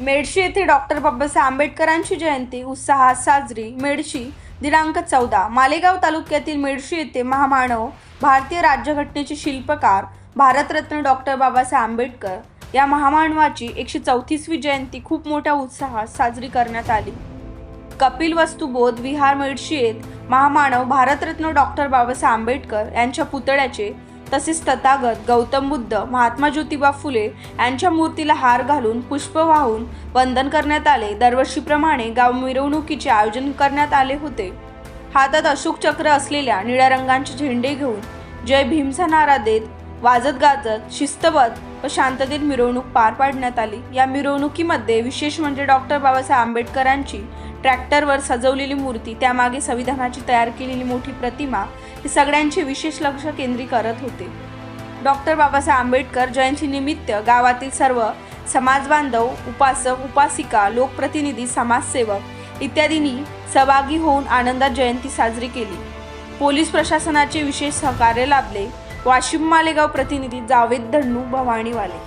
मेडशी येथे डॉक्टर बाबासाहेब आंबेडकरांची जयंती उत्साहात साजरी मेडशी दिनांक चौदा. मालेगाव तालुक्यातील मेडशी येथे महामानव भारतीय राज्यघटनेचे शिल्पकार भारतरत्न डॉक्टर बाबासाहेब आंबेडकर या महामानवाची एकशे चौतीसवी जयंती खूप मोठ्या उत्साहात साजरी करण्यात आली. कपिल वस्तुबोध विहार मेडशी येत महामानव भारतरत्न डॉक्टर बाबासाहेब आंबेडकर यांच्या पुतळ्याचे तसेच तथागत गौतम बुद्ध महात्मा ज्योतिबा फुले यांच्या मूर्तीला हार घालून पुष्प वाहून वंदन करण्यात आले. दरवर्षीप्रमाणे गाव मिरवणुकीचे आयोजन करण्यात आले होते. हातात अशोक चक्र असलेल्या निळ्या रंगांचे झेंडे घेऊन जय भीमचा नारा देत वाजत गाजत शिस्तबद्ध व शांततेत मिरवणूक पार पाडण्यात आली. या मिरवणुकीमध्ये विशेष म्हणजे डॉक्टर बाबासाहेब आंबेडकरांची ट्रॅक्टरवर सजवलेली मूर्ती त्यामागे संविधानाची तयार केलेली मोठी प्रतिमा हे सगळ्यांचे विशेष लक्ष केंद्रित करत होते. डॉक्टर बाबासाहेब आंबेडकर जयंतीनिमित्त गावातील सर्व समाजबांधव उपासक उपासिका लोकप्रतिनिधी समाजसेवक इत्यादींनी सहभागी होऊन आनंदात जयंती साजरी केली. पोलीस प्रशासनाचे विशेष सहकार्य लाभले. वाशिम मालेगाव प्रतिनिधी जावेद धन्नू भवानीवाले.